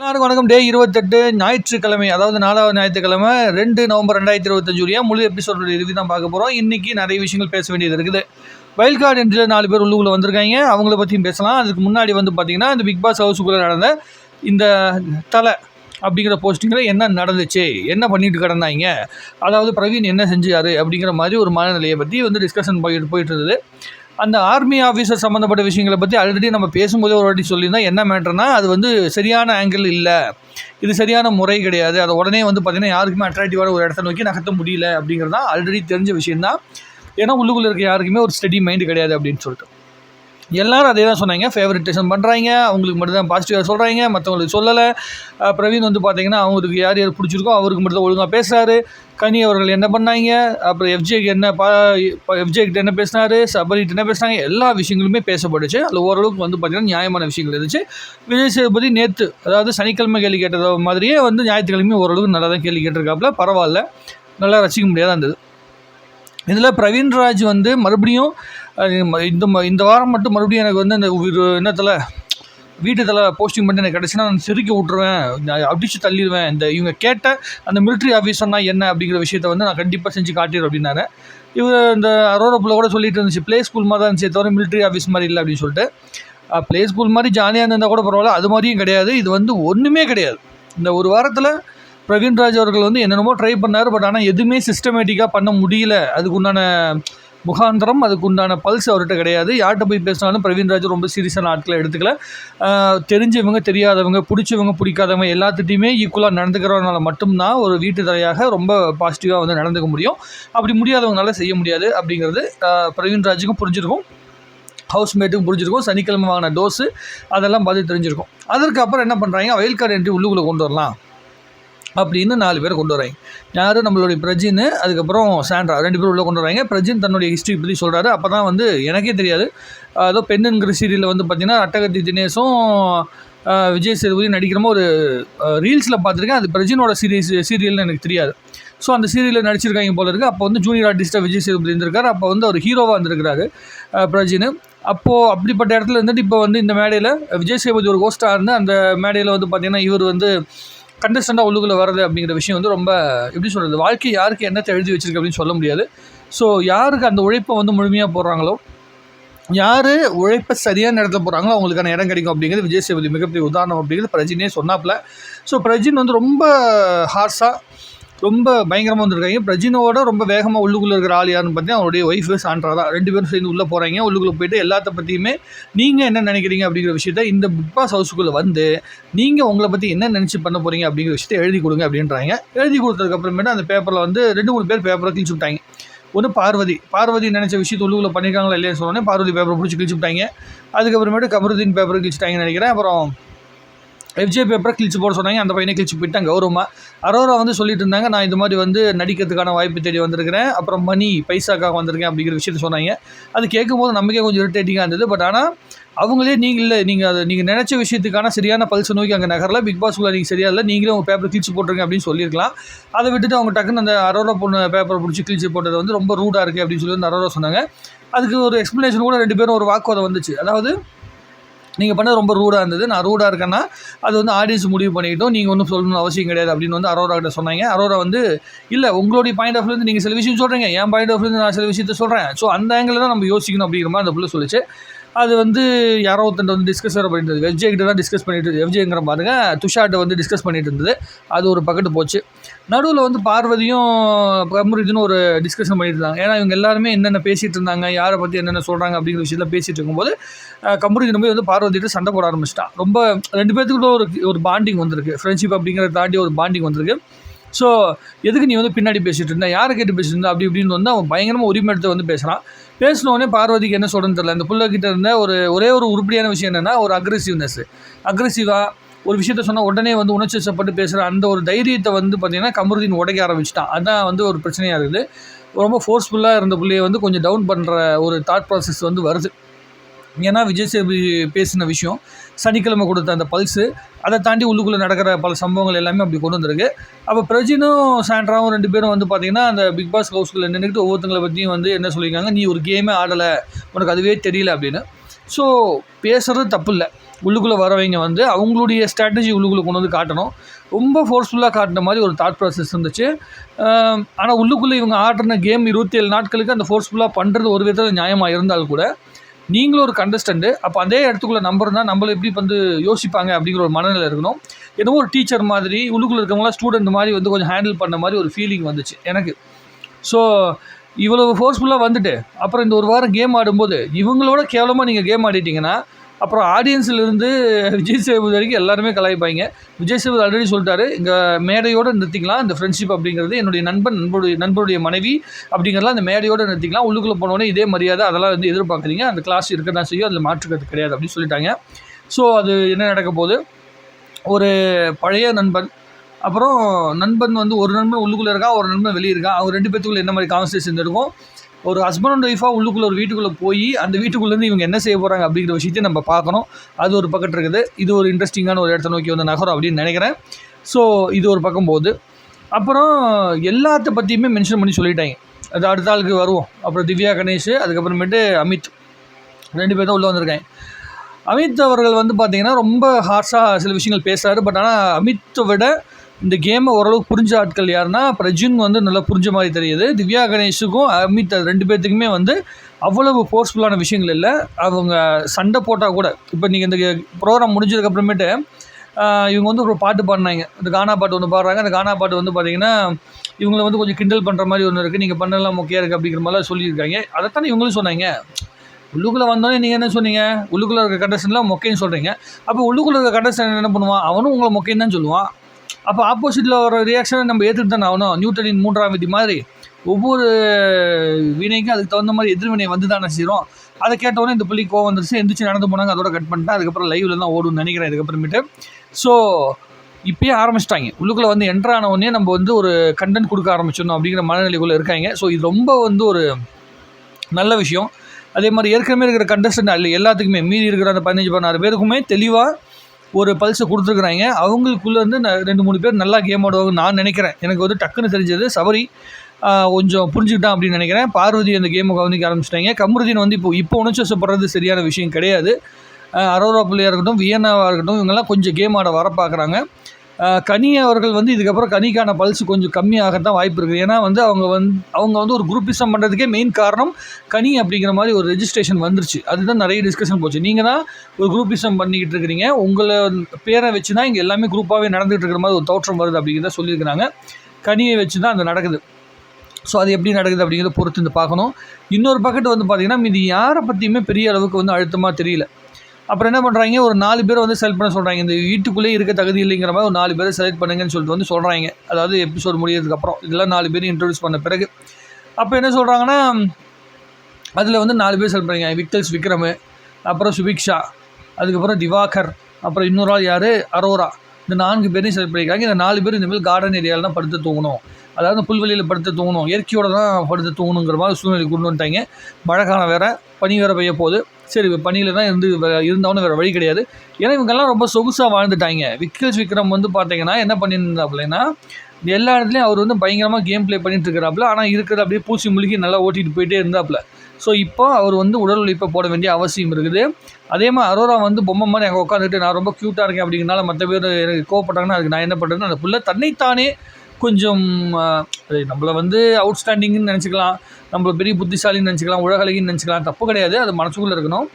எல்லாருக்கும் வணக்கம். டே இருபத்தெட்டு ஞாயிற்றுக்கிழமை அதாவது நாலாவது ஞாயிற்றுக்கிழமை ரெண்டு நவம்பர் ரெண்டாயிரத்தி இருபத்தஞ்சு வழியா முழு எபிசோட் இறுதி தான் பார்க்க போகிறோம் இன்றைக்கி நிறைய விஷயங்கள் பேச வேண்டியது இருக்குது. வைல்ட் கார்டு என்ட்ரியில் நாலு பேர் உள்ளுக்குள்ளே வந்திருக்காங்க. அவங்கள பற்றியும் பேசலாம். அதுக்கு முன்னாடி வந்து பார்த்திங்கன்னா இந்த பிக் பாஸ் ஹவுஸுக்குள்ளே நடந்த இந்த தலை அப்படிங்கிற போஸ்டிங்கில் என்ன நடந்துச்சு? என்ன பண்ணிட்டு கிடந்தாங்க? அதாவது பிரவீன் என்ன செஞ்சார் அப்படிங்கிற மாதிரி ஒரு மனநிலையை பற்றி வந்து டிஸ்கஷன் போயிட்டு போயிட்டு இருந்தது. அந்த ஆர்மி ஆஃபீஸர் சம்மந்தப்பட்ட விஷயங்களை பற்றி ஆல்ரெடி நம்ம பேசும்போதே ஒரு வாட்டி சொல்லியிருந்தோம் என்ன மேட்டர்னா அது வந்து சரியான ஆங்கிள் இல்லை. இது சரியான முறை கிடையாது. அதை உடனே வந்து பார்த்திங்கன்னா யாருக்குமே அட்ராக்டிவான ஒரு இடத்த நோக்கி நகர்த்த முடியல அப்படிங்கிறது தான் ஆல்ரெடி தெரிஞ்ச விஷயந்தான் ஏன்னா உள்ளுக்குள்ளே இருக்க யாருக்குமே ஒரு ஸ்டடி மைண்டு கிடையாது அப்படின்னு சொல்லிட்டு. எல்லாரும் அதே தான் சொன்னாங்க. ஃபேவரட்டேஷன் பண்ணுறாங்க அவங்களுக்கு மட்டும் தான் பாசிட்டிவாக சொல்கிறாங்க மற்றவங்களுக்கு சொல்லலை. பிரவீன் வந்து பார்த்திங்கன்னா அவங்களுக்கு யார் யார் பிடிச்சிருக்கோ அவருக்கு மட்டும் தான் ஒழுங்காக பேசுகிறாரு கனி அவர்கள் என்ன பண்ணாங்க? அப்புறம் எஃப்ஜேக்கு என்ன பா எஃப்ஜே கிட்ட என்ன பேசினாரு? சபரிகிட்ட என்ன பேசினாங்க? எல்லா விஷயங்களுமே பேசப்பட்டுச்சு. அதில் ஓரளவுக்கு வந்து பார்த்திங்கன்னா நியாயமான விஷயங்கள் இருந்துச்சு. விஜய் சேதுபதி நேற்று அதாவது சனிக்கிழமை கேள்வி கேட்டத மாதிரியே வந்து ஞாயிற்றுக்கிழமை ஓரளவுக்கு நல்லா தான் கேள்வி கேட்டிருக்காப்புல. பரவாயில்ல. நல்லா ரசிக்க முடியாத இருந்தது. இதில் பிரவீன்ராஜ் வந்து மறுபடியும் இந்த ம- இந்த வாரம் மட்டும் மறுபடியும் எனக்கு வந்து அந்த என்னத்தில் வீட்டு தலை போஸ்டிங் பண்ணி எனக்கு கிடச்சுன்னா நான் செருக்கி விட்ருவேன் நான் அடித்து தள்ளிடுவேன். இந்த இவங்க கேட்ட அந்த மிலிட்ரி ஆஃபீஸர்னா என்ன அப்படிங்கிற விஷயத்த வந்து நான் கண்டிப்பாக செஞ்சு காட்டிடுறேன் அப்படின்னாரு. இவர் இந்த அரோரப்பில் கூட சொல்லிட்டு இருந்துச்சு ப்ளே ஸ்கூல் மாதிரி தான் இருந்துச்சு தவிர மிலிட்ரி ஆஃபீஸ் மாதிரி இல்லை அப்படின்னு சொல்லிட்டு. ப்ளே ஸ்கூல் மாதிரி ஜாலியாக இருந்தால் கூட பரவாயில்ல அது மாதிரியும் கிடையாது. இது வந்து ஒன்றுமே கிடையாது. இந்த ஒரு வாரத்தில் பிரவீன்ராஜ் அவர்கள் வந்து என்னென்னமோ ட்ரை பண்ணார் பட் ஆனால் எதுவுமே சிஸ்டமேட்டிக்காக பண்ண முடியல. அதுக்கு உண்டான முகாந்திரம் அதுக்கு உண்டான பல்ஸ் அவர்கிட்ட கிடையாது. யார்கிட்ட போய் பேசினாலும் பிரவீன்ராஜ் ரொம்ப சீரியஸான ஆட்களை எடுத்துக்கல. தெரிஞ்சவங்க தெரியாதவங்க பிடிச்சவங்க பிடிக்காதவங்க எல்லாத்துட்டையுமே ஈக்குவலாக நடந்துக்கிறவனால மட்டும்தான் ஒரு வீட்டு தலையாக ரொம்ப பாசிட்டிவாக வந்து நடந்துக்க முடியும். அப்படி முடியாதவங்களால செய்ய முடியாது அப்படிங்கிறது பிரவீன்ராஜுக்கும் புரிஞ்சிருக்கும். ஹவுஸ்மேட்டுக்கும் புரிஞ்சிருக்கும். சனிக்கிழமை வாங்கின டோஸு அதெல்லாம் பார்த்து தெரிஞ்சிருக்கும். அதற்கு அப்புறம் என்ன பண்ணுறாங்க வயல்கார்டு என்ட்ரி உள்ளுக்குள்ளே கொண்டு வரலாம். அப்படின்னு நாலு பேர் கொண்டு வராங்க யார்? நம்மளுடைய பிரஜின் அதுக்கப்புறம் சாண்ட்ரா. ரெண்டு பேரும் உள்ளே கொண்டு வராங்க பிரஜின் தன்னுடைய ஹிஸ்ட்ரி பற்றி சொல்கிறாரு அப்போ தான் வந்து எனக்கே தெரியாது. அதோ பெண்ணுங்கிற சீரியலில் வந்து பார்த்திங்கன்னா அட்டகத்தி தினேஷும் விஜய் சேதுபதி நடிக்கிறமோ ஒரு ரீல்ஸில் பார்த்துருக்கேன் அது பிரஜினோட சீரியஸ் சீரியல்னு எனக்கு தெரியாது. ஸோ அந்த சீரியலில் நடிச்சிருக்காங்க போல இருக்குது அப்போ வந்து ஜூனியர் ஆர்டிஸ்ட்டாக விஜய் சேதுபதி இருந்திருக்காரு. அப்போ வந்து அவர் ஹீரோவாக இருந்திருக்கிறாரு ஆஹ், பிரஜின் அப்போது அப்படிப்பட்ட இடத்துல இருந்துட்டு இப்போ வந்து இந்த மேடையில் விஜய் சேதுபதி ஒரு கோஸ்டாக இருந்து அந்த மேடையில் வந்து பார்த்திங்கன்னா இவர் வந்து கண்டஸ்டண்டாக உள்ளுக்குள்ளே வர்றது அப்படிங்கிற விஷயம் வந்து ரொம்ப எப்படி சொல்கிறது வாழ்க்கை யாருக்கு என்னத்தை எழுதி வச்சிருக்கு அப்படின்னு சொல்ல முடியாது. ஸோ யாருக்கு அந்த உழைப்பை வந்து முழுமையாக போடுறாங்களோ யார் உழைப்பை சரியான இடத்துல போகிறாங்களோ அவங்களுக்கான இடம் கிடைக்கும் அப்படிங்கிறது விஜய் சேவதி மிகப்பெரிய உதாரணம் அப்படிங்கிறது பிரஜினே சொன்னாப்புல. ஸோ பிரஜின் வந்து ரொம்ப ஹார்ஸாக ரொம்ப பயங்கரமாக வந்திருக்காங்க. பிரஜினோட ரொம்ப வேகமாக உள்ளுக்குள்ளே இருக்கிற ஆள் யாருன்னு பார்த்தீங்கன்னா அவருடைய ஒய்ஃபு சான்றா தான். ரெண்டு பேரும் சேர்ந்து உள்ளே போகிறாங்க உள்ளுக்குள்ளே போயிட்டு எல்லாத்த பற்றியுமே நீங்கள் என்ன நினைக்கிறீங்க அப்படிங்கிற விஷயத்த இந்த பிக் பாஸ் ஹவுஸுக்குள்ளே வந்து நீங்கள் உங்களை பற்றி என்ன நினச்சி பண்ண போகிறீங்க அப்படிங்கிற விஷயத்தை எழுதி கொடுங்க அப்படின்றாங்க. எழுதி கொடுத்ததுக்கப்புறமேட்டு அந்த பேப்பரில் வந்து ரெண்டு மூணு பேர் பேப்பரை கிழிச்சு விட்டாங்க. ஒன்று பார்வதி. பார்வதி நினச்ச விஷயத்தை உள்ளுக்குள்ளே பண்ணியிருக்காங்களா இல்லையா சொன்னோன்னே பார்வதி பேப்பரை பிடிச்சி கிழிச்சு விட்டாங்க. அதுக்கப்புறமேட்டு கமருதீன் பேப்பரை கிழிச்சிட்டாங்கன்னு நினைக்கிறேன். அப்புறம் எஃப்ஜே பேப்பரை கிழிச்சு போட சொன்னாங்க. அந்த பையனை கிழிச்சு போயிட்டாங்க கௌரவமாக அரோரா வந்து சொல்லிட்டு இருந்தாங்க நான் இது மாதிரி வந்து நடிக்கிறதுக்கான வாய்ப்பு தேடி வந்திருக்கிறேன். அப்புறம் மணி பைசாக்காக வந்திருக்கேன் அப்படிங்கிற விஷயத்த சொன்னாங்க. அது கேட்கும்போது நமக்கே கொஞ்சம் இரிட்டேட்டிங்காக இருந்தது. பட் ஆனால் அவங்களே நீங்கள் இல்லை நீங்கள் அதை நீங்கள் நினச்ச விஷயத்துக்கான சரியான பல்ஸ் நோக்கி அங்கே நகரில். பிக் பாஸ்க்குள்ள நீங்கள் சரியாக இல்லை. நீங்களே உங்கள் பேப்பர் கிழிச்சு போட்டுருங்க அப்படின்னு சொல்லியிருக்கலாம். அதை விட்டுட்டு அவங்க டக்குன்னு அந்த அரோரா பொண்ணு பேப்பரை பிடிச்சி கிழிச்சு போட்டது வந்து ரொம்ப ரூடாக இருக்குது அப்படின்னு சொல்லி வந்து அரோரா சொன்னாங்க. அதுக்கு ஒரு எக்ஸ்ப்ளனேஷன் கூட ரெண்டு பேரும் ஒரு வாக்குவாதம் வந்துச்சு. அதாவது நீங்கள் பண்ண ரொம்ப ரூடாக இருந்தது. நான் ரூடாக இருக்கேன்னா அது வந்து ஆடியன்ஸ் முடிவு பண்ணிக்கிட்டோம். நீங்கள் ஒன்றும் சொல்லணும்னு அவசியம் கிடையாது அப்படின்னு வந்து அரோரா கிட்ட சொன்னாங்க. அரோரா வந்து இல்லை உங்களுடைய பாயிண்ட் ஆஃப் இருந்து நீங்கள் சில விஷயம் சொல்கிறீங்க என் பாயிண்ட் ஆஃப் இருந்து நான் சில விஷயத்த சொல்கிறேன் ஸோ அந்த ஆங்கிள் தான் நம்ம யோசிக்கணும் அப்படிங்கிற மாதிரி அந்த பிள்ளை சொல்லிச்சு. அது வந்து யாரோ ஒருத்தன் வந்து டிஸ்கஸ் வேறு பண்ணிட்டு இருந்தது. எஃப்ஜே கிட்ட தான் டிஸ்கஸ் பண்ணிட்டு எஃப்ஜேங்கிற பாருங்க துஷார்ட்ட வந்து டிஸ்கஸ் பண்ணிட்டு இருந்தது. அது ஒரு பக்கெட்டு போச்சு. நடுவில் வந்து பார்வதியும் கமருதினும் ஒரு டிஸ்கஷன் பண்ணியிருந்தாங்க. ஏன்னா இவங்க எல்லாருமே என்னென்ன பேசிகிட்டு இருந்தாங்க யாரை பற்றி என்னென்ன சொல்கிறாங்க அப்படிங்கிற விஷயத்தில் பேசிகிட்டு இருக்கும்போது அஹ், போய் வந்து பார்வதிட்டு சண்டை போட ஆரம்பிச்சிட்டான் ரொம்ப ரெண்டு பேர்த்துக்குள்ள ஒரு ஒரு பாண்டிங் வந்திருக்கு. ஃப்ரெண்ட்ஷிப் அப்படிங்கிறத தாண்டி ஒரு பாண்டிங் வந்திருக்கு. ஸோ எதுக்கு நீ வந்து பின்னாடி பேசிகிட்டு இருந்தா? யாரை கேட்டு பேசிட்டு இருந்தா? அப்படி இப்படின்னு வந்து அவன் பயங்கரமாக உரிமை எடுத்து வந்து பேசுகிறான் பேசினோடனே பார்வதிக்கு என்ன சொல்கிறேன்னு தெரியல. இந்த பிள்ளைகிட்ட இருந்த ஒரு ஒரே ஒரு உருப்படியான விஷயம் என்னென்னா ஒரு அக்ரெசிவ்னஸ் அக்ரெசிவாக ஒரு விஷயத்த சொன்னால் உடனே வந்து உணர்ச்சி வசப்பட்டு பேசுகிற அந்த ஒரு தைரியத்தை வந்து பார்த்திங்கன்னா கமருதீன் உடைக்க ஆரம்பிச்சிட்டான் அதுதான் வந்து ஒரு பிரச்சனையாக இருக்குது. ரொம்ப ஃபோர்ஸ்ஃபுல்லாக இருந்த புள்ளையை வந்து கொஞ்சம் டவுன் பண்ணுற ஒரு தாட் ப்ராசஸ் வந்து வருது. ஏன்னா விஜய் சேபி பேசின விஷயம் சனிக்கிழமை கொடுத்த அந்த பல்ஸு அதை தாண்டி உள்ளுக்குள்ளே நடக்கிற பல சம்பவங்கள் எல்லாமே அப்படி கொண்டு வந்திருக்கு. அப்போ பிரஜினும் சாண்ட்ராவும் ரெண்டு பேரும் வந்து பார்த்தீங்கன்னா அந்த பிக் பாஸ் ஹவுஸ்குள்ளே நின்றுக்கிட்டு ஒவ்வொருத்தங்களை பற்றியும் வந்து என்ன சொல்லியிருக்காங்க நீ ஒரு கேமே ஆடலை. உனக்கு அதுவே தெரியல அப்படின்னு. ஸோ பேசுகிறது தப்பு இல்லை. உள்ளுக்குள்ளே வரவங்க வந்து அவங்களுடைய ஸ்ட்ராட்டஜி உள்ளுக்குள்ளே கொண்டு வந்து காட்டணும். ரொம்ப ஃபோர்ஸ்ஃபுல்லாக காட்டின மாதிரி ஒரு தாட் ப்ராசஸ் இருந்துச்சு. ஆனால் உள்ளுக்குள்ளே இவங்க ஆடுற கேம் இருபத்தி ஏழு நாட்களுக்கு அந்த ஃபோர்ஸ்ஃபுல்லாக பண்ணுறது ஒரு விதத்தில் நியாயமாக இருந்தால் கூட நீங்களும் ஒரு கண்டஸ்டண்ட்டு அப்போ அதே இடத்துக்குள்ளே நம்பர் தான் நம்மளை எப்படி வந்து யோசிப்பாங்க அப்படிங்கிற ஒரு மனநிலை இருக்கணும். ஏதோ ஒரு டீச்சர் மாதிரி உள்ளுக்குள்ளே இருக்கவங்களாம் ஸ்டூடெண்ட் மாதிரி வந்து கொஞ்சம் ஹேண்டில் பண்ண மாதிரி ஒரு ஃபீலிங் வந்துச்சு எனக்கு. ஸோ இவ்வளோ ஃபோர்ஸ்ஃபுல்லாக வந்துட்டு அப்புறம் இந்த ஒரு வாரம் கேம் ஆடும்போது இவங்களோட கேவலமாக நீங்கள் கேம் ஆடிட்டீங்கன்னா அப்புறம் ஆடியன்ஸில் இருந்து விஜய் சேதுபதி வரைக்கும் எல்லாருமே கலாய்ப்பாங்க. விஜய் சேதுபதி ஆல்ரெடி சொல்லிட்டாரு இங்கே மேடையோடு நிறுத்திக்கலாம் இந்த ஃப்ரெண்ட்ஷிப் அப்படிங்கிறது என்னுடைய நண்பன் நண்பருடைய நண்பருடைய மனைவி அப்படிங்கிறதுலாம் அந்த மேடையோடு நிறுத்திக்கலாம். உள்ளுக்குள்ளே போனோடனே இதே மரியாதை அதெல்லாம் வந்து எதிர்பார்க்குறீங்க அந்த கிளாஸ் இருக்க தான் செய்யும் அதில் மாற்றுக்கிறது கிடையாது அப்படின்னு சொல்லிட்டாங்க. ஸோ அது என்ன நடக்க போகுது? ஒரு பழைய நண்பன் அப்புறம் நண்பன் வந்து ஒரு நண்பன் உள்ளுக்குள்ளே இருக்கான் ஒரு நண்பன் வெளியே இருக்கா? அவங்க ரெண்டு பேத்துக்குள்ள என்ன மாதிரி கான்வர்சேஷன் இருக்கும் ஒரு ஹஸ்பண்ட் அண்ட் ஒய்ஃபாக உள்ளுக்குள்ளே ஒரு வீட்டுக்குள்ளே போய் அந்த வீட்டுக்குள்ளேருந்து இவங்க என்ன செய்ய போகிறாங்க அப்படிங்கிற விஷயத்தையும் நம்ம பார்க்கணும். அது ஒரு பக்கம் இருக்குது. இது ஒரு இன்ட்ரெஸ்டிங்கான ஒரு இடத்த நோக்கி வந்து நகரம் அப்படின்னு நினைக்கிறேன். ஸோ இது ஒரு பக்கம் போகுது. அப்புறம் எல்லாத்த பற்றியுமே மென்ஷன் பண்ணி சொல்லிட்டாங்க. அது அடுத்த ஆளுக்கு வருவோம். அப்புறம் திவ்யா கணேஷ் அதுக்கப்புறமேட்டு அமித். ரெண்டு பேர் தான் உள்ளே வந்திருக்காங்க. அமித் அவர்கள் வந்து பார்த்தீங்கன்னா ரொம்ப ஹார்ஷாக சில விஷயங்கள் பேசுகிறாரு பட் ஆனால் அமித்தை விட இந்த கேமை ஓரளவுக்கு புரிஞ்ச ஆட்கள் யாருன்னா பிரஜுன் வந்து நல்லா புரிஞ்ச மாதிரி தெரியுது. திவ்யா கணேஷுக்கும் அமித் ரெண்டு பேர்த்துக்குமே வந்து அவ்வளவு ஃபோர்ஸ்ஃபுல்லான விஷயங்கள் இல்லை. அவங்க சண்டை போட்டால் கூட இப்போ நீங்கள் இந்த ப்ரோக்ராம் முடிஞ்சதுக்கப்புறமேட்டு இவங்க வந்து ஒரு பாட்டு பாடினாங்க. இந்த கானா பாட்டு ஒன்று பாடுறாங்க. அந்த கானா பாட்டு வந்து பார்த்தீங்கன்னா இவங்களை வந்து கொஞ்சம் கிண்டல் பண்ணுற மாதிரி ஒன்று இருக்குது நீங்கள் பண்ணலாம் மொக்கையாக இருக்குது அப்படிங்கிற மாதிரிலாம் சொல்லியிருக்காங்க. அதைத்தானே இவங்களும் சொன்னாங்க. உள்ளுக்குள்ளே வந்தோடனே நீங்கள் என்ன சொன்னீங்க? உள்ளுக்குள்ளே இருக்க கண்டஸ்டன்லாம் மொக்கைன்னு சொல்கிறீங்க அப்போ உள்ளுக்குள்ளே இருக்க கண்டஸ்டன் என்ன பண்ணுவான்? அவனும் உங்களை மொக்கைன்னு தான் சொல்லுவான். அப்போ ஆப்போசிட்டில் வர ரியாக்ஷனை நம்ம ஏற்றுட்டு தானே ஆகணும். நியூட்டனின் மூன்றாம் விதி மாதிரி ஒவ்வொரு வினைக்கும் அதுக்கு தகுந்த மாதிரி எதிர்வினை வந்து தானே செய்கிறோம் அதை கேட்டவுடனே இந்த புள்ளி கோவம் வந்துருச்சு. எந்திரிச்சு நடந்து போனாங்க அதோட கட் பண்ணிட்டேன். அதுக்கப்புறம் லைவில் தான் ஓடும்னு நினைக்கிறேன் இதுக்கப்புறமேட்டு. ஸோ இப்பயே ஆரம்பிச்சிட்டாங்க. உள்ளுக்குள்ளே வந்து என்ட்ரு உடனே நம்ம வந்து ஒரு கண்டென்ட் கொடுக்க ஆரம்பிச்சிடணும் அப்படிங்கிற மனநிலைக்குள்ளே இருக்காங்க. ஸோ இது ரொம்ப வந்து ஒரு நல்ல விஷயம். அதே மாதிரி ஏற்கனவே இருக்கிற கண்டஸ்டன்ட் அல்ல எல்லாத்துக்குமே மீதி இருக்கிற அந்த பதினஞ்சு பதினாறு பேருக்குமே தெளிவாக ஒரு பல்ஸை கொடுத்துருக்குறாங்க. அவங்களுக்குள்ளே வந்து ரெண்டு மூணு பேர் நல்லா கேம் ஆடுவாங்க நான் நினைக்கிறேன். எனக்கு வந்து டக்குன்னு தெரிஞ்சது சபரி கொஞ்சம் புரிஞ்சுக்கிட்டான் அப்படின்னு நினைக்கிறேன். பார்வதி அந்த கேமை கவனிக்க ஆரம்பிச்சிட்டாங்க. கமருதீன் வந்து இப்போ இப்போ உணர்ச்சி சரியான விஷயம் கிடையாது. அரோரா பிள்ளையாக இருக்கட்டும் வியன்னாவாக இருக்கட்டும் இவங்கெல்லாம் கொஞ்சம் கேம் ஆட வர பார்க்குறாங்க. கனி அவர்கள் வந்து இதுக்கப்புறம் கனிக்கான பல்ஸ் கொஞ்சம் கம்மியாக தான் வாய்ப்பு இருக்குது. ஏன்னா வந்து அவங்க வந்து அவங்க வந்து ஒரு குரூப்பிசம் பண்ணுறதுக்கே மெயின் காரணம் கனி அப்படிங்கிற மாதிரி ஒரு ரெஜிஸ்ட்ரேஷன் வந்துருச்சு. அதுதான் நிறைய டிஸ்கஷன் போச்சு. நீங்கள் தான் ஒரு குரூப்பிசம் பண்ணிக்கிட்டு இருக்கிறீங்க. உங்களை பேரை வச்சு தான் இங்கே எல்லாமே குரூப்பாகவே நடந்துகிட்டு இருக்கிற மாதிரி ஒரு தோற்றம் வருது அப்படிங்கிறத சொல்லியிருக்கிறாங்க. கனியை வச்சு தான் அந்த நடக்குது. ஸோ அது எப்படி நடக்குது அப்படிங்கிறத பொறுத்து இந்த பார்க்கணும். இன்னொரு பக்கெட் வந்து பார்த்தீங்கன்னா இது யாரை பற்றியுமே பெரிய அளவுக்கு வந்து அழுத்தமாக தெரியல. அப்புறம் என்ன பண்ணுறாங்க ஒரு நாலு பேரை வந்து செலக்ட் பண்ண சொல்கிறாங்க இந்த வீட்டுக்குள்ளேயே இருக்க தகுதி இல்லைங்கிற மாதிரி ஒரு நாலு பேரை செலக்ட் பண்ணுங்கன்னு சொல்லிட்டு வந்து சொல்கிறாங்க அதாவது எபிசோடு முடியறதுக்கப்புறம் இதெல்லாம் நாலு பேர் இன்ட்ரடியூஸ் பண்ண பிறகு. அப்போ என்ன சொல்கிறாங்கன்னா அதில் வந்து நாலு பேர் செலக்ட் பண்ணுறாங்க விக்டல்ஸ் விக்ரம் அப்புறம் சுபிக்ஷா அதுக்கப்புறம் திவாகர் அப்புறம் இன்னொரு ஆள் யார்? அரோரா. இந்த நான்கு பேரையும் செலக்ட் பண்ணியிருக்காங்க இந்த நாலு பேர் இந்தமாதிரி கார்டன் ஏரியாவில் தான் படுத்து தூங்கணும். அதாவது புல்வெளியில் படுத்து தூங்கணும். இயற்கையோடு தான் படுத்து தூங்கணுங்கிற மாதிரி சூழ்நிலை கொண்டு வந்துட்டாங்க. மழை காலம் வேறு பனி வேறு பெய்ய போகுது. சரி இப்போ தான் இருந்து வே- இருந்தாலும் வேறு வழி கிடையாது. ஏன்னா இவங்கெல்லாம் ரொம்ப சொகுசாக வாழ்ந்துட்டாங்க. விக்கல்ஸ் விக்ரம் வந்து பார்த்தீங்கன்னா என்ன பண்ணியிருந்தாப்புலன்னா எல்லா இடத்துலையும் அவர் வந்து பயங்கரமாக கேம் ப்ளே பண்ணிட்டு இருக்கிறாப்புல ஆனால் இருக்கிறது அப்படியே பூச்சி முழுகி நல்லா ஓட்டிகிட்டு போயிட்டே இருந்தாப்புல. ஸோ இப்போ அவர் வந்து உடல் உழைப்பை போட வேண்டிய அவசியம் இருக்குது. அதே மாதிரி அரோரா வந்து பொம்மை மாதிரி அங்கே உட்காந்துட்டு நான் ரொம்ப க்யூட்டாக இருக்கேன் அப்படிங்கிறனால மற்ற பேர் எனக்கு கோவப்பட்டாங்கன்னா அதுக்கு நான் என்ன பண்ணுறேன்னு அந்த புள்ள தன்னைத்தானே கொஞ்சம் அது நம்மளை வந்து அவுட்ஸ்டாண்டிங்னு நினச்சிக்கலாம். நம்மள பெரிய புத்திசாலின்னு நினச்சிக்கலாம் உலகலகின்னு நினச்சிக்கலாம். தப்பு கிடையாது. அது மனசுக்குள்ளே இருக்கணும்.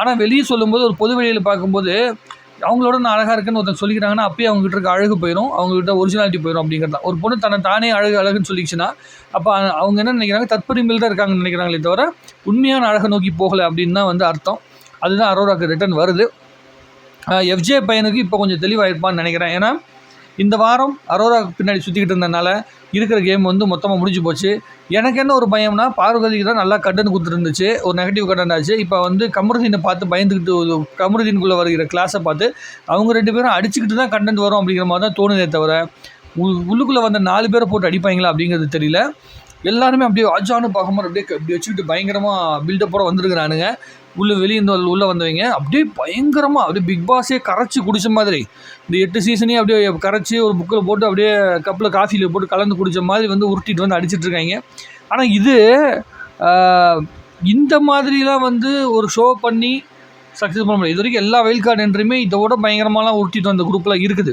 ஆனால் வெளியே சொல்லும்போது ஒரு பொது வெளியில் பார்க்கும்போது அவங்களோட நான் அழகாக இருக்குன்னு ஒருத்தன் சொல்லிக்கிறாங்கன்னா அப்பயே அவங்ககிட்ட இருக்க அழகு போயிடும் அவங்ககிட்ட ஒரிஜினாலிட்டி போயிடும் அப்படிங்கிறது தான். ஒரு பொண்ணு தன்னை தானே அழகு அழகுன்னு சொல்லிச்சுன்னா அப்போ அவங்க என்ன நினைக்கிறாங்க? தற்பெருமையில் தான் இருக்காங்கன்னு நினைக்கிறாங்களே தவிர உண்மையான அழகை நோக்கி போகலை அப்படின்னு தான் வந்து அர்த்தம். அதுதான் அரோராக்கு ரிட்டர்ன் வருது. எஃப்ஜே பையனுக்கு இப்போ கொஞ்சம் தெளிவாயிருப்பான்னு நினைக்கிறேன். ஏன்னா இந்த வாரம் அரோரா பின்னாடி சுற்றிக்கிட்டு இருந்தனால இருக்கிற கேம் வந்து மொத்தமாக முடிஞ்சு போச்சு. எனக்கு என்ன ஒரு பயம்னா பார்வதிக்கு தான் நல்லா கட்டன் கொடுத்துருந்துச்சு. ஒரு நெகட்டிவ் கட்டன் ஆச்சு. இப்போ வந்து கமருதீனை பார்த்து பயந்துக்கிட்டு கமருதீனுக்குள்ளே வருகிற கிளாஸை பார்த்து அவங்க ரெண்டு பேரும் அடிச்சுக்கிட்டு தான் கண்டென்ட் வரும் அப்படிங்கிற மாதிரி தான் தோணுதே தவிர உள்ளுக்குள்ளே வந்த நாலு பேரை போட்டு அடிப்பாங்களா அப்படிங்கிறது தெரியல. எல்லாருமே அப்படியே அஜானு பார்க்கும்போது அப்படியே அப்படி வச்சுக்கிட்டு பயங்கரமாக பில்டப்போட வந்திருக்கிறானுங்க. உள்ளே வெளியே இந்த உள்ளே வந்தவங்க அப்படியே பயங்கரமாக அப்படியே பிக் பாஸே கரைச்சி குடித்த மாதிரி. இந்த எட்டு சீசனே அப்படியே கரைச்சி ஒரு புக்கில் போட்டு அப்படியே கப்பில் காஃபியில் போட்டு கலந்து குடித்த மாதிரி வந்து உருட்டிட்டு வந்து அடிச்சிட்ருக்காங்க ஆனால் இது இந்த மாதிரிலாம் வந்து ஒரு ஷோ பண்ணி சக்ஸஸ் பண்ண முடியும் இது வரைக்கும் எல்லா வெயில் கார்டு என்றுமே இதோட பயங்கரமாலாம் உருட்டிட்டு வந்த குரூப்பில் இருக்குது.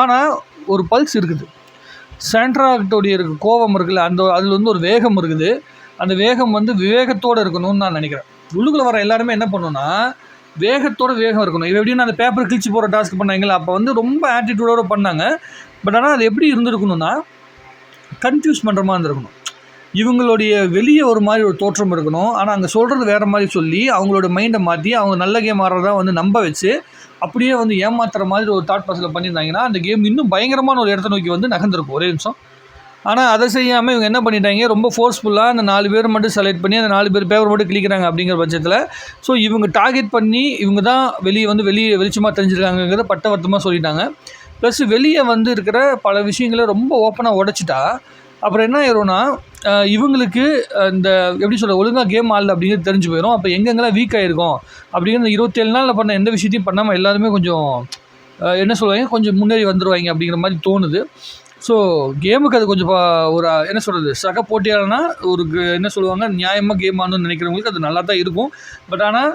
ஆனால் ஒரு பல்ஸ் இருக்குது. சாண்ட்ராக்டோடைய இருக்க கோபம் இருக்குல்ல அந்த அதில் வந்து ஒரு வேகம் இருக்குது. அந்த வேகம் வந்து விவேகத்தோடு இருக்கணும்னு நான் நினைக்கிறேன். உள்ளுக்குள்ளே வர எல்லாருமே என்ன பண்ணணும்னா வேகத்தோட வேகம் இருக்கணும். இப்போ எப்படின்னா அந்த பேப்பர் கிழிச்சு போகிற டாஸ்க் பண்ணாங்களே அப்போ வந்து ரொம்ப ஆட்டிடியூடோடு பண்ணாங்க. பட் ஆனால் அது எப்படி இருந்திருக்கணும்னா கன்ஃபியூஸ் பண்ணுற மாதிரி இருந்திருக்கணும். இவங்களுடைய வெளியே ஒரு மாதிரி ஒரு தோற்றம் இருக்கணும். ஆனால் அங்கே சொல்கிறது வேறு மாதிரி சொல்லி அவங்களோட மைண்டை மாற்றி அவங்க நல்ல கேம் ஆடுறதா வந்து நம்ப வச்சு அப்படியே வந்து ஏமாத்துற மாதிரி ஒரு தாட் ப்ராசஸில் பண்ணியிருந்தாங்கன்னா அந்த கேம் இன்னும் பயங்கரமான ஒரு இடத்த நோக்கி வந்து நகர்ந்துருக்கும். ஒரே நிமிஷம். ஆனால் அதை செய்யாமல் இவங்க என்ன பண்ணிட்டாங்க? ரொம்ப ஃபோர்ஸ்ஃபுல்லாக அந்த நாலு பேர் மட்டும் செலக்ட் பண்ணி அந்த நாலு பேர் பேப்பர் மட்டும் கிளிக்கிறாங்க அப்படிங்கிற பட்சத்தில். ஸோ இவங்க டார்கெட் பண்ணி இவங்க தான் வெளியே வந்து வெளியே வெளிச்சமாக தெரிஞ்சிருக்காங்கிறத பட்டவர்த்தமாக சொல்லிட்டாங்க. ப்ளஸ் வெளியே வந்து இருக்கிற பல விஷயங்களை ரொம்ப ஓப்பனாக உடச்சிட்டா அப்புறம் என்ன ஆயிரும்னா இவங்களுக்கு இந்த எப்படி சொல்ல ஒழுங்காக கேம் ஆடல அப்படிங்கிறது தெரிஞ்சு போயிடும் அப்போ எங்கெங்கெல்லாம் வீக் ஆகிருக்கும் அப்படிங்கிற இருபத்தேழு நாளில் பண்ண எந்த விஷயத்தையும் பண்ணாமல் எல்லாருமே கொஞ்சம் என்ன சொல்லுவாங்க கொஞ்சம் முன்னேறி வந்துடுவாங்க அப்படிங்கிற மாதிரி தோணுது. ஸோ கேமுக்கு அது கொஞ்சம் ஒரு என்ன சொல்கிறது சக போட்டியாளனா ஒரு என்ன சொல்லுவாங்க நியாயமாக கேம் ஆடணும்னு நினைக்கிறவங்களுக்கு அது நல்லா தான் இருக்கும் பட் ஆனால்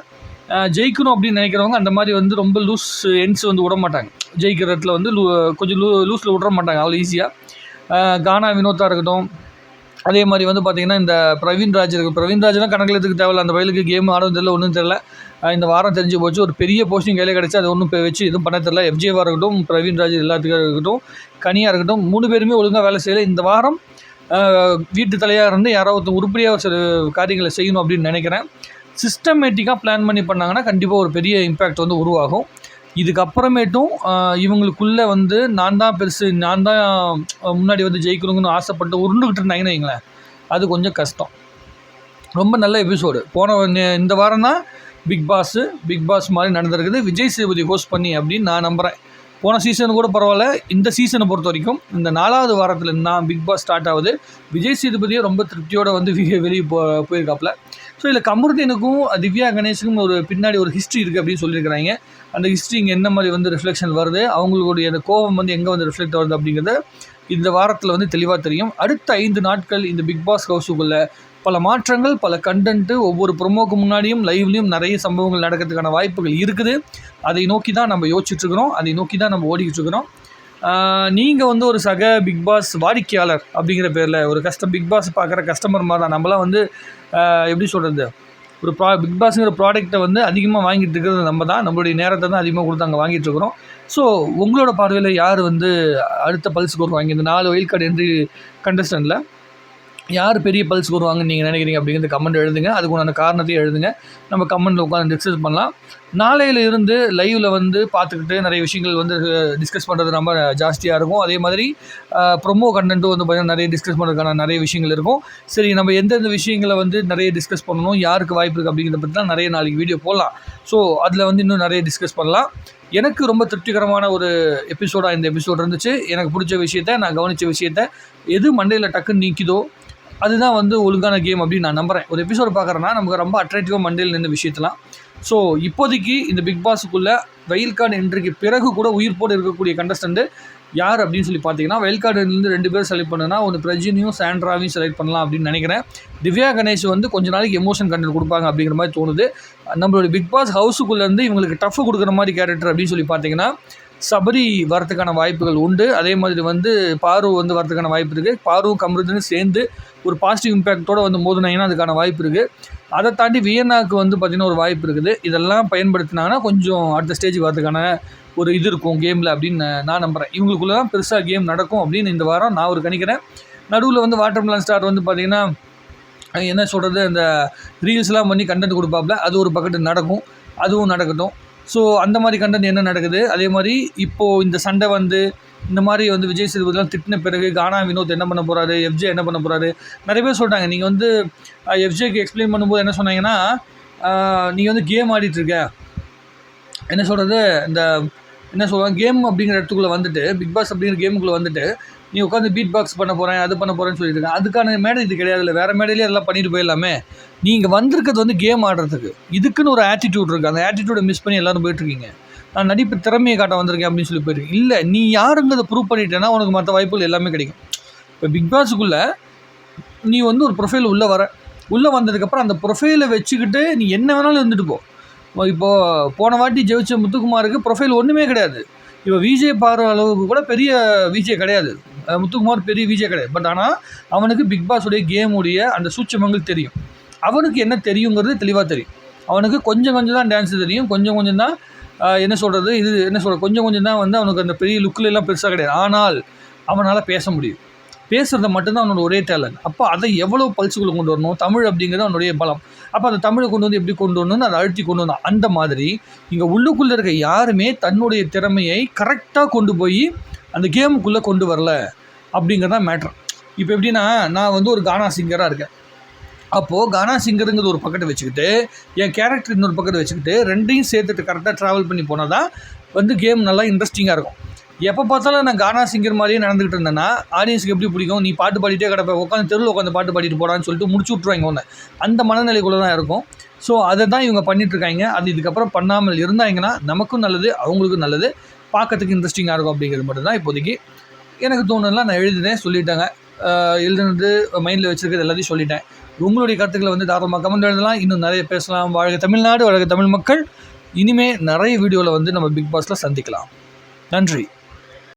ஜெயிக்கணும் அப்படின்னு நினைக்கிறவங்க அந்த மாதிரி வந்து ரொம்ப லூஸ் எண்ட்ஸ் வந்து விட மாட்டாங்க. ஜெயிக்கிற இடத்துல வந்து லூ கொஞ்சம் லூ லூஸில் விட மாட்டாங்க அவ்வளோ ஈஸியாக கானா வினோத்தா இருக்கட்டும். அதே மாதிரி வந்து பார்த்திங்கன்னா இந்த பிரவீன் ராஜ் இருக்குது பிரவீன் ராஜ்லாம் கணக்கில் எடுத்துக்க தேவையில்ல அந்த வயலுக்கு கேம் ஆடும் தெரியல ஒன்றும் தெரியல. இந்த வாரம் தெரிஞ்சு போச்சு. ஒரு பெரிய போஸ்டிங் கையில் கிடச்சி அது ஒன்றும் வச்சு எதுவும் பண்ண தெரில எஃப்ஜேவாக இருக்கட்டும் பிரவீன் ராஜ் எல்லாத்துக்கும் இருக்கட்டும். கனியாக இருக்கட்டும் மூணு பேருமே ஒழுங்காக வேலை செய்யலை. இந்த வாரம் வீட்டு தலையாக இருந்து யாரோ உருப்படியாக சில காரியங்களை செய்யணும் அப்படின்னு நினைக்கிறேன். சிஸ்டமேட்டிக்காக பிளான் பண்ணி பண்ணாங்கன்னா கண்டிப்பாக ஒரு பெரிய இம்பேக்ட் வந்து உருவாகும். இதுக்கப்புறமேட்டும் இவங்களுக்குள்ளே வந்து நான் தான் பெருசு நான் தான் முன்னாடி வந்து ஜெயிக்கணுங்கன்னு ஆசைப்பட்டு உருண்டுக்கிட்டு இருந்தாங்கன்னு வைங்களேன் அது கொஞ்சம் கஷ்டம். ரொம்ப நல்ல எபிசோடு போன இந்த வாரம் தான் பிக் பாஸு பிக் பாஸ் மாதிரி நடந்திருக்குது. விஜய் சேதுபதி ஹோஸ்ட் பண்ணி அப்படின்னு நான் நம்புகிறேன் போன சீசன் கூட பரவாயில்ல. இந்த சீசனை பொறுத்த வரைக்கும் இந்த நாலாவது வாரத்தில் தான் பிக் பாஸ் ஸ்டார்ட் ஆகுது விஜய் சேதுபதியே ரொம்ப திருப்தியோடு வந்து வெளியே வெளியே போ போயிருக்காப்புல. ஸோ இதில் கமருதீனுக்கும் திவ்யா கணேஷுக்கும் ஒரு பின்னாடி ஒரு ஹிஸ்ட்ரி இருக்குது அப்படின்னு சொல்லியிருக்கிறாங்க. அந்த ஹிஸ்ட்ரி இங்கே என்ன மாதிரி வந்து ரிஃப்ளெக்ஷன் வருது அவங்களுடைய அந்த கோபம் வந்து எங்கே வந்து ரிஃப்ளெக்ட் வருது அப்படிங்கிறத இந்த வாரத்தில் வந்து தெளிவாக தெரியும். அடுத்த ஐந்து நாட்கள் இந்த பிக் பாஸ் ஹவுஸுக்குள்ளே பல மாற்றங்கள் பல கண்டென்ட்டு ஒவ்வொரு ப்ரொமோக்கு முன்னாடியும் லைவ்லேயும் நிறைய சம்பவங்கள் நடக்கிறதுக்கான வாய்ப்புகள் இருக்குது. அதை நோக்கி தான் நம்ம யோசிச்சுட்டு இருக்கிறோம். அதை நோக்கி தான் நம்ம ஓடிக்கிட்டு இருக்கிறோம். நீங்கள் வந்து ஒரு சக பிக் பாஸ் வாடிக்கையாளர் அப்படிங்கிற பேரில் ஒரு கஸ்ட பிக் பாஸ் பார்க்குற கஸ்டமர் மாதிரி தான். நம்மளாம் வந்து எப்படி சொல்கிறது ஒரு ப்ரா பிக் பாஸுங்கிற ப்ராடக்ட்டை வந்து அதிகமாக வாங்கிட்டு இருக்கிறது நம்ம தான். நம்மளுடைய நேரத்தை தான் அதிகமாக கொடுத்து அங்கே வாங்கிட்டு இருக்கிறோம். ஸோ உங்களோட பார்வையில் யார் வந்து அடுத்த பல்ஸ் வருவாங்க இந்த நாலு ஒயில் கார்டு என்ட்ரி கண்டஸ்டண்டில் யார் பெரிய பல்ஸ் வருவாங்கன்னு நீங்கள் நினைக்கிறீங்க அப்படிங்கிறது கமெண்ட் எழுதுங்க. அதுக்கு உண்டான காரணத்தையும் எழுதுங்க. நம்ம கமெண்ட்டில் உட்காந்து டிஸ்கஸ் பண்ணலாம். நாளையில இருந்து லைவில் வந்து பார்த்துக்கிட்டு நிறைய விஷயங்கள் வந்து டிஸ்கஸ் பண்ணுறது ரொம்ப ஜாஸ்தியாக இருக்கும். அதே மாதிரி ப்ரொமோ கண்டென்ட்டும் வந்து பார்த்திங்கன்னா நிறைய டிஸ்கஸ் பண்ணுறதுக்கான நிறைய விஷயங்கள் இருக்கும். சரி நம்ம எந்தெந்த விஷயங்களை வந்து நிறைய டிஸ்கஸ் பண்ணணும் யாருக்கு வாய்ப்பு இருக்குது அப்படிங்கிறத பற்றி தான் நிறைய நாளைக்கு வீடியோ போடலாம். ஸோ அதில் வந்து இன்னும் நிறைய டிஸ்கஸ் பண்ணலாம். எனக்கு ரொம்ப திருப்திகரமான ஒரு எபிசோடாக இந்த எபிசோட் இருந்துச்சு. எனக்கு பிடிச்ச விஷயத்த நான் கவனித்த விஷயத்த எது மண்டையில் டக்குன்னு நீக்கிதோ அதுதான் வந்து ஒழுங்கான கேம் அப்படின்னு நான் நம்புகிறேன் ஒரு எபிசோடு பார்க்குறேன்னா நமக்கு ரொம்ப அட்ராக்டிவாக மண்டையில் நின்று விஷயத்தெல்லாம் ஸோ இப்போதைக்கு இந்த பிக் பாஸுக்குள்ளே வெயில் கார்டு என்ட்ரிக்கு பிறகு கூட உயிர் உயிர்ப்போடு இருக்கக்கூடிய கண்டஸ்டண்ட்டு யார் அப்படின்னு சொல்லி பார்த்தீங்கன்னா வெயில் கார்டுலேருந்து ரெண்டு பேர் செலக்ட் பண்ணுன்னா ஒன்று பிரஜினியும் சாண்ட்ராவையும் செலக்ட் பண்ணலாம் அப்படின்னு நினைக்கிறேன். திவ்யா கணேஷ் வந்து கொஞ்ச நாளைக்கு எமோஷன் கண்டென்ட் கொடுப்பாங்க அப்படிங்கிற மாதிரி தோணுது. நம்மளுடைய பிக் பாஸ் ஹவுஸுக்குள்ளேருந்து இவங்களுக்கு டஃப் கொடுக்குற மாதிரி கேரக்டர் அப்படின்னு சொல்லி பார்த்தீங்கன்னா சபரி வரத்துக்கான வாய்ப்புகள் உண்டு. அதே மாதிரி வந்து பாரு வந்து வரதுக்கான வாய்ப்பு இருக்குது பாரு கமருதுன்னு சேர்ந்து ஒரு பாசிட்டிவ் இம்பேக்டோடு வந்து மோதினாங்கன்னா அதுக்கான வாய்ப்பு இருக்குது அதை தாண்டி வியன்னாக்கு வந்து பார்த்திங்கன்னா ஒரு வாய்ப்பு இருக்குது. இதெல்லாம் பயன்படுத்தினாங்கன்னா கொஞ்சம் அடுத்த ஸ்டேஜுக்கு வரதுக்கான ஒரு இது இருக்கும் கேமில் அப்படின்னு நான் நம்புகிறேன் இவங்களுக்குள்ள தான் பெருசாக கேம் நடக்கும் அப்படின்னு இந்த வாரம் நான் ஒரு கணிக்கிறேன். நடுவில் வந்து வாட்டர் மிலன் ஸ்டார் வந்து பார்த்திங்கன்னா என்ன சொல்கிறது அந்த ரீல்ஸ்லாம் பண்ணி கண்டென்ட் கொடுப்பாப்புல அது ஒரு பக்கெட்டு நடக்கும். அதுவும் நடக்கட்டும். ஸோ அந்த மாதிரி கண்டென்ட் என்ன நடக்குது? அதே மாதிரி இப்போது இந்த சண்டை வந்து இந்த மாதிரி வந்து விஜய் சேதுபதிலாம் திட்டின பிறகு கானா வினோத் என்ன பண்ண போகிறாரு எஃப்ஜே என்ன பண்ண போகிறாரு நிறைய பேர் சொல்கிறாங்க நீங்கள் வந்து எஃப்ஜேக்கு எக்ஸ்பிளைன் பண்ணும்போது என்ன சொன்னீங்கன்னா நீங்கள் வந்து கேம் ஆடிட்டுருக்க. என்ன சொல்கிறது இந்த என்ன சொல்லுவாங்க கேம் அப்படிங்கிற இடத்துக்குள்ளே வந்துட்டு பிக் பாஸ் அப்படிங்கிற கேமுக்குள்ளே வந்துட்டு நீ உட்காந்து பீட் பாக்ஸ் பண்ண போகிறேன் அது பண்ண போகிறேன்னு சொல்லிட்டு அதுக்கான மேடை இது கிடையாது இல்லை. வேறு மேடையிலே அதெல்லாம் பண்ணிட்டு போயிடலாமே. நீங்கள் வந்திருக்கிறது வந்து கேம் ஆடுறதுக்கு. இதுக்குன்னு ஒரு ஆட்டிடியூட் இருக்குது அந்த ஆட்டிடியூடை மிஸ் பண்ணி எல்லாரும் போயிட்டுருக்கீங்க. நான் நடிப்பு திறமையை காட்ட வந்திருக்கேன் அப்படின்னு சொல்லி போயிட்டு இல்லை நீ யாருங்கிறத ப்ரூவ் பண்ணிட்டேன்னா உனக்கு மற்ற வாய்ப்புகள் எல்லாமே கிடைக்கும். இப்போ பிக் பாஸுக்குள்ளே நீ வந்து ஒரு ப்ரொஃபைல் உள்ளே வர. உள்ளே வந்ததுக்கப்புறம் அந்த ப்ரொஃபைலை வச்சுக்கிட்டு நீ என்ன வேணாலும் இருந்துட்டு போ. இப்போது போன வாட்டி ஜெயிச்ச முத்துக்குமாருக்கு ப்ரொஃபைல் ஒன்றுமே கிடையாது. இப்போ விஜய் பாடுற அளவுக்கு கூட பெரிய விஜய் கிடையாது. முத்துக்குமார் பெரிய விஜய் கிடையாது. பட் ஆனால் அவனுக்கு பிக் பாஸுடைய கேமுடைய அந்த சூட்சமங்கள் தெரியும். அவனுக்கு என்ன தெரியுங்கிறது தெளிவாக தெரியும். அவனுக்கு கொஞ்சம் கொஞ்சம் தான் டான்ஸ் தெரியும். கொஞ்சம் கொஞ்சம் தான் என்ன சொல்கிறது இது என்ன சொல்கிறது கொஞ்சம் கொஞ்சம் தான் வந்து அவனுக்கு அந்த பெரிய லுக்கில் எல்லாம் பெருசாக கிடையாது. ஆனால் அவனால் பேச முடியும். பேசுகிறத மட்டும்தான் அவனோட ஒரே டேலண்ட் அப்போ அதை எவ்வளோ பல்ஸுக்குள்ளே கொண்டு வரணும்? தமிழ் அப்படிங்கிறது அவனுடைய பலம். அப்போ அந்த தமிழை கொண்டு வந்து எப்படி கொண்டு வரணும்னு அதை அழுத்தி கொண்டு வந்தான். அந்த மாதிரி இங்கே உள்ளுக்குள்ளே இருக்க யாருமே தன்னுடைய திறமையை கரெக்டாக கொண்டு போய் அந்த கேமுக்குள்ளே கொண்டு வரல அப்படிங்கிறதான் மேட்ரு இப்போ எப்படின்னா நான் வந்து ஒரு கானா சிங்கராக இருக்கேன். அப்போது கானா சிங்கருங்கிறது ஒரு பக்கத்தை வச்சுக்கிட்டு என் கேரக்டர் இன்னொரு பக்கத்தை வச்சுக்கிட்டு ரெண்டையும் சேர்த்துட்டு கரெக்டாக ட்ராவல் பண்ணி போனால் தான் வந்து கேம் நல்லா இன்ட்ரெஸ்டிங்காக இருக்கும். எப்போ பார்த்தாலும் நான் கானா சிங்கர் மாதிரியே நடந்துகிட்டு இருந்தேன்னா ஆடியன்ஸுக்கு எப்படி பிடிக்கும்? நீ பாட்டு பாடிட்டே கிடப்ப உட்காந்து தெருவில் உட்காந்து பாட்டு பாடிட்டு போடான்னு சொல்லிட்டு முடிச்சு விட்ருவாங்க ஒன்று அந்த மனநிலைக்குள்ளே தான் இருக்கும். ஸோ அதை தான் இவங்க பண்ணிகிட்ருக்காங்க அது இதுக்கப்புறம் பண்ணாமல் இருந்தாங்கன்னா நமக்கும் நல்லது அவங்களுக்கும் நல்லது பார்க்கறதுக்கு இன்ட்ரெஸ்டிங்காக இருக்கும் அப்படிங்கிறது மட்டும் தான் இப்போதைக்கு. எனக்கு தோணுலாம் நான் எழுதினேன் சொல்லிட்டேங்க. எழுதுனது மைண்டில் வச்சுருக்கிறது எல்லாத்தையும் சொல்லிட்டேன். உங்களுடைய கருத்துக்களை வந்து தாராளமாக கமெண்ட் எழுதலாம். இன்னும் நிறைய பேசலாம். வாழ்க தமிழ்நாடு வாழ்க தமிழ் மக்கள். இனிமே நிறைய வீடியோவில் வந்து நம்ம பிக் பாஸில் சந்திக்கலாம். நன்றி.